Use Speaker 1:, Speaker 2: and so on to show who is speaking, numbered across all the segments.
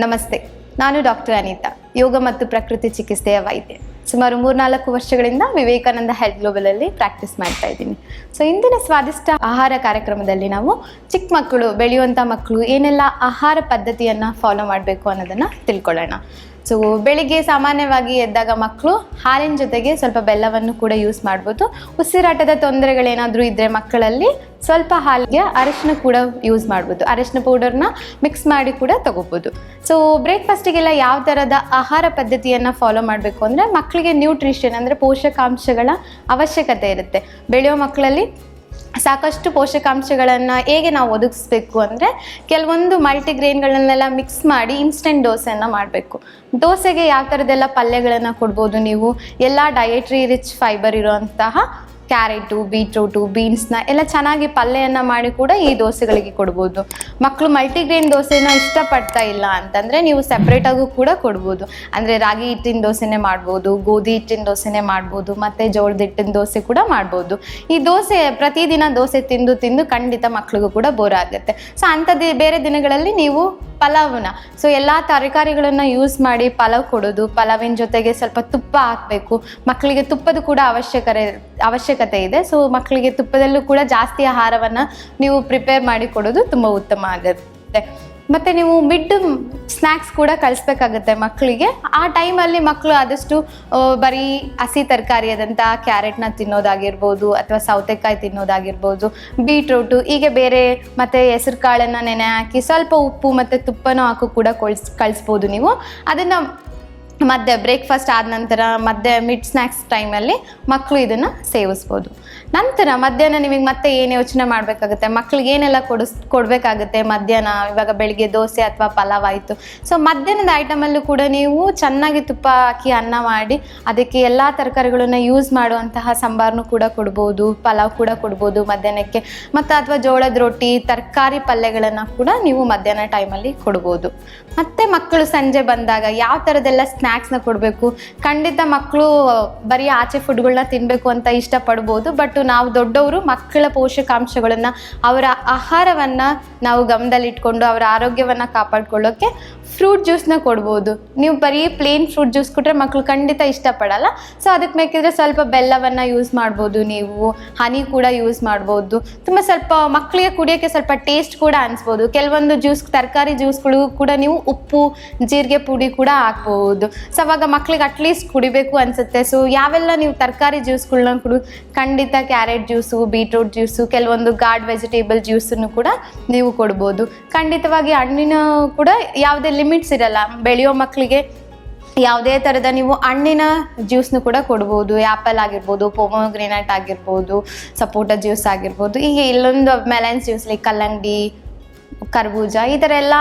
Speaker 1: ನಮಸ್ತೆ, ನಾನು ಡಾಕ್ಟರ್ ಅನಿತಾ, ಯೋಗ ಮತ್ತು ಪ್ರಕೃತಿ ಚಿಕಿತ್ಸೆಯ ವೈದ್ಯ. ಸುಮಾರು ಮೂರ್ನಾಲ್ಕು ವರ್ಷಗಳಿಂದ ವಿವೇಕಾನಂದ ಹೆಲ್ತ್ ಗ್ಲೋಬಲಲ್ಲಿ ಪ್ರಾಕ್ಟೀಸ್ ಮಾಡ್ತಾ ಇದ್ದೀನಿ. ಸೊ ಇಂದಿನ ಸ್ವಾದಿಷ್ಟ ಆಹಾರ ಕಾರ್ಯಕ್ರಮದಲ್ಲಿ ನಾವು ಚಿಕ್ಕ ಮಕ್ಕಳು ಬೆಳೆಯುವಂಥ ಮಕ್ಕಳು ಏನೆಲ್ಲ ಆಹಾರ ಪದ್ಧತಿಯನ್ನು ಫಾಲೋ ಮಾಡಬೇಕು ಅನ್ನೋದನ್ನು ತಿಳ್ಕೊಳ್ಳೋಣ. ಸೊ ಬೆಳಿಗ್ಗೆ ಸಾಮಾನ್ಯವಾಗಿ ಎದ್ದಾಗ ಮಕ್ಕಳು ಹಾಲಿನ ಜೊತೆಗೆ ಸ್ವಲ್ಪ ಬೆಲ್ಲವನ್ನು ಕೂಡ ಯೂಸ್ ಮಾಡ್ಬೋದು. ಉಸಿರಾಟದ ತೊಂದರೆಗಳೇನಾದರೂ ಇದ್ದರೆ ಮಕ್ಕಳಲ್ಲಿ ಸ್ವಲ್ಪ ಹಾಲಿಗೆ ಅರಿಶಿನ ಕೂಡ ಯೂಸ್ ಮಾಡ್ಬೋದು. ಅರಿಶಿನ ಪೌಡರ್ನ ಮಿಕ್ಸ್ ಮಾಡಿ ಕೂಡ ತಗೋಬೋದು. ಸೊ ಬ್ರೇಕ್ಫಾಸ್ಟಿಗೆಲ್ಲ ಯಾವ ಥರದ ಆಹಾರ ಪದ್ಧತಿಯನ್ನು ಫಾಲೋ ಮಾಡಬೇಕು ಅಂದರೆ ಮಕ್ಕಳಿಗೆ ನ್ಯೂಟ್ರಿಷನ್ ಅಂದರೆ ಪೋಷಕಾಂಶಗಳ ಅವಶ್ಯಕತೆ ಇರುತ್ತೆ. ಬೆಳೆಯೋ ಮಕ್ಕಳಲ್ಲಿ ಸಾಕಷ್ಟು ಪೋಷಕಾಂಶಗಳನ್ನು ಹೇಗೆ ನಾವು ಒದಗಿಸ್ಬೇಕು ಅಂದರೆ ಕೆಲವೊಂದು ಮಲ್ಟಿಗ್ರೇನ್ಗಳನ್ನೆಲ್ಲ ಮಿಕ್ಸ್ ಮಾಡಿ ಇನ್ಸ್ಟೆಂಟ್ ದೋಸೆಯನ್ನು ಮಾಡಬೇಕು. ದೋಸೆಗೆ ಯಾವ ಥರದ್ದೆಲ್ಲ ಪಲ್ಯಗಳನ್ನು ಕೊಡ್ಬೋದು ನೀವು? ಎಲ್ಲ ಡಯಟ್ರಿ ರಿಚ್ ಫೈಬರ್ ಇರುವಂತಹ ಕ್ಯಾರೆಟು, ಬೀಟ್ರೂಟು, ಬೀನ್ಸ್ನ ಎಲ್ಲ ಚೆನ್ನಾಗಿ ಪಲ್ಯವನ್ನು ಮಾಡಿ ಕೂಡ ಈ ದೋಸೆಗಳಿಗೆ ಕೊಡ್ಬೋದು. ಮಕ್ಕಳು ಮಲ್ಟಿಗ್ರೇನ್ ದೋಸೆನ ಇಷ್ಟಪಡ್ತಾ ಇಲ್ಲ ಅಂತಂದರೆ ನೀವು ಸಪ್ರೇಟಾಗೂ ಕೂಡ ಕೊಡ್ಬೋದು. ಅಂದರೆ ರಾಗಿ ಹಿಟ್ಟಿನ ದೋಸೆನೇ ಮಾಡ್ಬೋದು, ಗೋಧಿ ಹಿಟ್ಟಿನ ದೋಸೆನೇ ಮಾಡ್ಬೋದು, ಮತ್ತು ಜೋಳದ ಹಿಟ್ಟಿನ ದೋಸೆ ಕೂಡ ಮಾಡ್ಬೋದು. ಈ ದೋಸೆ ಪ್ರತಿದಿನ ದೋಸೆ ತಿಂದು ತಿಂದು ಖಂಡಿತ ಮಕ್ಕಳಿಗೂ ಕೂಡ ಬೋರ್ ಆಗುತ್ತೆ. ಸೊ ಅಂಥದ್ದು ಬೇರೆ ದಿನಗಳಲ್ಲಿ ನೀವು ಪಲಾವ್ನ. ಸೊ ಎಲ್ಲ ತರಕಾರಿಗಳನ್ನು ಯೂಸ್ ಮಾಡಿ ಪಲಾವ್ ಕೊಡೋದು, ಪಲಾವಿನ ಜೊತೆಗೆ ಸ್ವಲ್ಪ ತುಪ್ಪ ಹಾಕಬೇಕು. ಮಕ್ಕಳಿಗೆ ತುಪ್ಪದ ಕೂಡ ಅವಶ್ಯಕತೆ ಅವಶ್ಯಕತೆ ಇದೆ. ಸೊ ಮಕ್ಕಳಿಗೆ ತುಪ್ಪದಲ್ಲೂ ಕೂಡ ಜಾಸ್ತಿ ಆಹಾರವನ್ನು ನೀವು ಪ್ರಿಪೇರ್ ಮಾಡಿ ಕೊಡೋದು ತುಂಬ ಉತ್ತಮ ಆಗುತ್ತೆ. ಮತ್ತು ನೀವು ಮಿಡ್ ಸ್ನ್ಯಾಕ್ಸ್ ಕೂಡ ಕಳಿಸ್ಬೇಕಾಗುತ್ತೆ ಮಕ್ಕಳಿಗೆ ಆ ಟೈಮಲ್ಲಿ ಮಕ್ಕಳು ಆದಷ್ಟು ಬರೀ ಹಸಿ ತರಕಾರಿ ಆದಂಥ ಕ್ಯಾರೆಟ್ನ ತಿನ್ನೋದಾಗಿರ್ಬೋದು ಅಥವಾ ಸೌತೆಕಾಯಿ ತಿನ್ನೋದಾಗಿರ್ಬೋದು ಬೀಟ್ರೂಟು ಹೀಗೆ ಬೇರೆ ಮತ್ತು ಹೆಸರು ಕಾಳನ್ನು ನೆನೆ ಹಾಕಿ ಸ್ವಲ್ಪ ಉಪ್ಪು ಮತ್ತು ತುಪ್ಪನೂ ಹಾಕು ಕೂಡ ಕೊಳ್ಸ್, ಕಳಿಸ್ಬೋದು ನೀವು. ಅದನ್ನು ಮಧ್ಯೆ ಬ್ರೇಕ್ಫಾಸ್ಟ್ ಆದ ನಂತರ ಮತ್ತೆ ಮಿಡ್ ಸ್ನ್ಯಾಕ್ಸ್ ಟೈಮಲ್ಲಿ ಮಕ್ಕಳು ಇದನ್ನು ಸೇವಿಸ್ಬೋದು. ನಂತರ ಮಧ್ಯಾಹ್ನ ನಿಮಗೆ ಮತ್ತೆ ಏನು ಯೋಚನೆ ಮಾಡಬೇಕಾಗುತ್ತೆ? ಮಕ್ಳಿಗೆ ಏನೆಲ್ಲ ಕೊಡಿಸ್ ಕೊಡಬೇಕಾಗುತ್ತೆ ಮಧ್ಯಾಹ್ನ? ಇವಾಗ ಬೆಳಿಗ್ಗೆ ದೋಸೆ ಅಥವಾ ಪಲಾವ್ ಆಯಿತು. ಸೊ ಮಧ್ಯಾಹ್ನದ ಐಟಮಲ್ಲೂ ಕೂಡ ನೀವು ಚೆನ್ನಾಗಿ ತುಪ್ಪ ಹಾಕಿ ಅನ್ನ ಮಾಡಿ, ಅದಕ್ಕೆ ಎಲ್ಲ ತರಕಾರಿಗಳನ್ನು ಯೂಸ್ ಮಾಡುವಂತಹ ಸಾಂಬಾರನ್ನು ಕೂಡ ಕೊಡ್ಬೋದು, ಪಲಾವ್ ಕೂಡ ಕೊಡ್ಬೋದು ಮಧ್ಯಾಹ್ನಕ್ಕೆ. ಮತ್ತು ಅಥವಾ ಜೋಳದ ರೊಟ್ಟಿ, ತರಕಾರಿ ಪಲ್ಯಗಳನ್ನು ಕೂಡ ನೀವು ಮಧ್ಯಾಹ್ನ ಟೈಮಲ್ಲಿ ಕೊಡ್ಬೋದು. ಮತ್ತು ಮಕ್ಕಳು ಸಂಜೆ ಬಂದಾಗ ಯಾವ ಥರದ್ದೆಲ್ಲ ಸ್ನ್ಯಾಕ್ಸ್ನ ಕೊಡಬೇಕು. ಖಂಡಿತ ಮಕ್ಕಳು ಬರೀ ಆಚೆ ಫುಡ್ಗಳನ್ನ ತಿನ್ನಬೇಕು ಅಂತ ಇಷ್ಟಪಡ್ಬೋದು ಬಟ್ ನಾವು ದೊಡ್ಡವರು ಮಕ್ಕಳ ಪೋಷಕಾಂಶಗಳನ್ನು, ಅವರ ಆಹಾರವನ್ನು ನಾವು ಗಮನದಲ್ಲಿಟ್ಕೊಂಡು, ಅವರ ಆರೋಗ್ಯವನ್ನು ಕಾಪಾಡ್ಕೊಳ್ಳೋಕ್ಕೆ ಫ್ರೂಟ್ ಜ್ಯೂಸ್ನ ಕೊಡ್ಬೋದು. ನೀವು ಬರೀ ಪ್ಲೇನ್ ಫ್ರೂಟ್ ಜ್ಯೂಸ್ ಕೊಟ್ಟರೆ ಮಕ್ಕಳು ಖಂಡಿತ ಇಷ್ಟಪಡಲ್ಲ. ಸೊ ಅದಕ್ಕೆ ಬೇಕಿದ್ರೆ ಸ್ವಲ್ಪ ಬೆಲ್ಲವನ್ನು ಯೂಸ್ ಮಾಡ್ಬೋದು ನೀವು. ಹನಿ ಕೂಡ ಯೂಸ್ ಮಾಡ್ಬೋದು. ತುಂಬ ಸ್ವಲ್ಪ ಮಕ್ಕಳಿಗೆ ಕುಡಿಯೋಕ್ಕೆ ಸ್ವಲ್ಪ ಟೇಸ್ಟ್ ಕೂಡ ಅನಿಸ್ಬೋದು. ಕೆಲವೊಂದು ಜ್ಯೂಸ್ ತರಕಾರಿ ಜ್ಯೂಸ್ಗಳು ಕೂಡ ನೀವು ಉಪ್ಪು, ಜೀರಿಗೆ ಪುಡಿ ಕೂಡ ಹಾಕ್ಬೋದು. ಸೊ ಅವಾಗ ಮಕ್ಕಳಿಗೆ ಅಟ್ಲೀಸ್ಟ್ ಕುಡಿಬೇಕು ಅನಿಸುತ್ತೆ. ಸೊ ಯಾವೆಲ್ಲ ನೀವು ತರಕಾರಿ ಜ್ಯೂಸ್ಗಳನ್ನ ಕುಡಿ, ಖಂಡಿತ ಕ್ಯಾರೆಟ್ ಜ್ಯೂಸು ಬೀಟ್ರೂಟ್ ಜ್ಯೂಸು ಕೆಲವೊಂದು ಗಾರ್ಡ್ ವೆಜಿಟೇಬಲ್ ಜ್ಯೂಸನ್ನು ಕೂಡ ನೀವು ಕೊಡ್ಬೋದು. ಖಂಡಿತವಾಗಿ ಹಣ್ಣಿನ ಕೂಡ ಯಾವುದೇ ಲಿಮಿಟ್ಸ್ ಇರಲ್ಲ. ಬೆಳೆಯೋ ಮಕ್ಕಳಿಗೆ ಯಾವುದೇ ಥರದ ನೀವು ಹಣ್ಣಿನ ಜ್ಯೂಸ್ನು ಕೂಡ ಕೊಡ್ಬೋದು. ಆ್ಯಪಲ್ ಆಗಿರ್ಬೋದು, ಪೊಮೊಗ್ರೆನೇಟ್ ಆಗಿರ್ಬೋದು, ಸಪೋಟ ಜ್ಯೂಸ್ ಆಗಿರ್ಬೋದು ಹೀಗೆ ಇಲ್ಲೊಂದು ಮೆಲನ್ಸ್ ಜ್ಯೂಸ್ ಲೈಕ್ ಕಲ್ಲಂಗಡಿ, ಕರ್ಬೂಜ, ಈ ಥರ ಎಲ್ಲ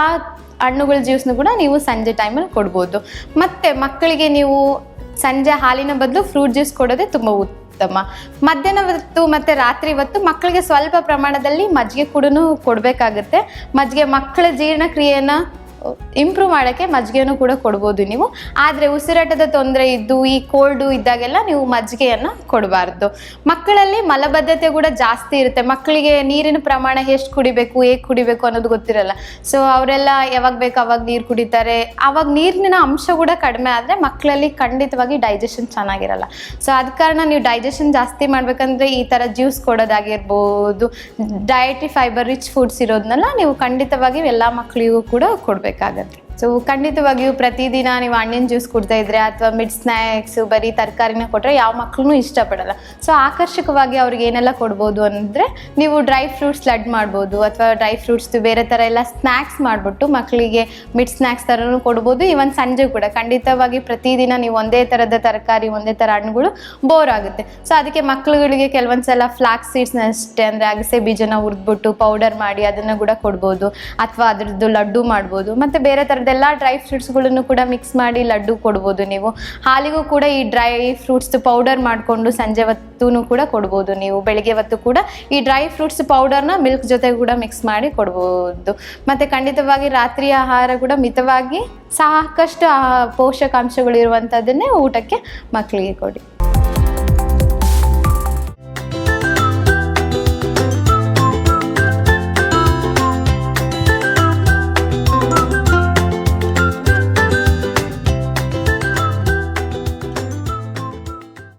Speaker 1: ಹಣ್ಣುಗಳ ಜ್ಯೂಸ್ನು ಕೂಡ ನೀವು ಸಂಜೆ ಟೈಮಲ್ಲಿ ಕೊಡ್ಬೋದು. ಮತ್ತು ಮಕ್ಕಳಿಗೆ ನೀವು ಸಂಜೆ ಹಾಲಿನ ಬದಲು ಫ್ರೂಟ್ ಜ್ಯೂಸ್ ಕೊಡೋದೇ ತುಂಬ ಉತ್ತಮ. ಮಧ್ಯಾಹ್ನ ಹೊತ್ತು ಮತ್ತು ರಾತ್ರಿ ಹೊತ್ತು ಮಕ್ಕಳಿಗೆ ಸ್ವಲ್ಪ ಪ್ರಮಾಣದಲ್ಲಿ ಮಜ್ಜಿಗೆ ಕೂಡ ಕೊಡಬೇಕಾಗುತ್ತೆ. ಮಜ್ಜಿಗೆ ಮಕ್ಕಳ ಜೀರ್ಣಕ್ರಿಯೆಯನ್ನು ಇಂಪ್ರೂವ್ ಮಾಡೋಕ್ಕೆ ಮಜ್ಜಿಗೆನೂ ಕೂಡ ಕೊಡ್ಬೋದು ನೀವು. ಆದರೆ ಉಸಿರಾಟದ ತೊಂದರೆ ಇದ್ದು, ಈ ಕೋಲ್ಡು ಇದ್ದಾಗೆಲ್ಲ ನೀವು ಮಜ್ಜಿಗೆಯನ್ನು ಕೊಡಬಾರ್ದು. ಮಕ್ಕಳಲ್ಲಿ ಮಲಬದ್ಧತೆ ಕೂಡ ಜಾಸ್ತಿ ಇರುತ್ತೆ. ಮಕ್ಕಳಿಗೆ ನೀರಿನ ಪ್ರಮಾಣ ಎಷ್ಟು ಕುಡಿಬೇಕು, ಹೇಗೆ ಕುಡಿಬೇಕು ಅನ್ನೋದು ಗೊತ್ತಿರಲ್ಲ. ಸೊ ಅವರೆಲ್ಲ ಯಾವಾಗ ಬೇಕು ಅವಾಗ ನೀರು ಕುಡಿತಾರೆ. ಆವಾಗ ನೀರಿನ ಅಂಶ ಕೂಡ ಕಡಿಮೆ ಆದರೆ ಮಕ್ಕಳಲ್ಲಿ ಖಂಡಿತವಾಗಿ ಡೈಜೆಷನ್ ಚೆನ್ನಾಗಿರಲ್ಲ. ಸೊ ಅದ ಕಾರಣ ನೀವು ಡೈಜೆಷನ್ ಜಾಸ್ತಿ ಮಾಡಬೇಕಂದ್ರೆ ಈ ಥರ ಜ್ಯೂಸ್ ಕೊಡೋದಾಗಿರ್ಬೋದು ಡಯಟ್ರಿ ಫೈಬರ್ ರಿಚ್ ಫುಡ್ಸ್ ಇರೋದನ್ನೆಲ್ಲ ನೀವು ಖಂಡಿತವಾಗಿ ಎಲ್ಲ ಮಕ್ಕಳಿಗೂ ಕೂಡ ಕೊಡಬೇಕಾಗತ್ತೆ ಸೊ ಖಂಡಿತವಾಗಿಯೂ ಪ್ರತಿದಿನ ನೀವು ಹಣ್ಣಿನ ಜ್ಯೂಸ್ ಕುಡ್ತಾ ಇದ್ರೆ ಅಥವಾ ಮಿಡ್ ಸ್ನ್ಯಾಕ್ಸು ಬರೀ ತರಕಾರಿನ ಕೊಟ್ಟರೆ ಯಾವ ಮಕ್ಕಳೂ ಇಷ್ಟಪಡಲ್ಲ. ಸೊ ಆಕರ್ಷಕವಾಗಿ ಅವ್ರಿಗೆ ಏನೆಲ್ಲ ಕೊಡ್ಬೋದು ಅಂದರೆ ನೀವು ಡ್ರೈ ಫ್ರೂಟ್ಸ್ ಲಡ್ ಮಾಡ್ಬೋದು ಅಥವಾ ಡ್ರೈ ಫ್ರೂಟ್ಸ್ದು ಬೇರೆ ಥರ ಎಲ್ಲ ಸ್ನ್ಯಾಕ್ಸ್ ಮಾಡಿಬಿಟ್ಟು ಮಕ್ಕಳಿಗೆ ಮಿಡ್ ಸ್ನ್ಯಾಕ್ಸ್ ಥರನೂ ಕೊಡ್ಬೋದು. ಈವನ್ ಸಂಜೆ ಕೂಡ ಖಂಡಿತವಾಗಿ ಪ್ರತಿದಿನ ನೀವು ಒಂದೇ ಥರದ ತರಕಾರಿ, ಒಂದೇ ಥರ ಹಣ್ಣುಗಳು ಬೋರ್ ಆಗುತ್ತೆ. ಸೊ ಅದಕ್ಕೆ ಮಕ್ಕಳುಗಳಿಗೆ ಕೆಲವೊಂದು ಸಲ ಫ್ಲಾಕ್ಸ್ ಸೀಡ್ಸ್ನ ಅಷ್ಟೇ ಅಂದರೆ ಅಗಸೆ ಬೀಜನ ಹುರಿದ್ಬಿಟ್ಟು ಪೌಡರ್ ಮಾಡಿ ಅದನ್ನು ಕೂಡ ಕೊಡ್ಬೋದು. ಅಥವಾ ಅದ್ರದ್ದು ಲಡ್ಡು ಮಾಡ್ಬೋದು. ಮತ್ತು ಬೇರೆ ಥರದ್ದೆಲ್ಲ ಡ್ರೈ ಫ್ರೂಟ್ಸ್ಗಳನ್ನು ಕೂಡ ಮಿಕ್ಸ್ ಮಾಡಿ ಲಡ್ಡು ಕೊಡ್ಬೋದು ನೀವು. ಹಾಲಿಗೂ ಕೂಡ ಈ ಡ್ರೈ ಫ್ರೂಟ್ಸ್ ಪೌಡರ್ ಮಾಡಿಕೊಂಡು ಸಂಜೆ ಹೊತ್ತೂ ಕೂಡ ಕೊಡ್ಬೋದು ನೀವು. ಬೆಳಗ್ಗೆ ಹೊತ್ತು ಕೂಡ ಈ ಡ್ರೈ ಫ್ರೂಟ್ಸ್ ಪೌಡರ್ನ ಮಿಲ್ಕ್ ಜೊತೆ ಕೂಡ ಮಿಕ್ಸ್ ಮಾಡಿ ಕೊಡ್ಬೋದು. ಮತ್ತು ಖಂಡಿತವಾಗಿ ರಾತ್ರಿ ಆಹಾರ ಕೂಡ ಮಿತವಾಗಿ ಸಾಕಷ್ಟು ಆ ಪೋಷಕಾಂಶಗಳು ಇರುವಂಥದ್ದನ್ನೇ ಊಟಕ್ಕೆ ಮಕ್ಕಳಿಗೆ ಕೊಡಿ.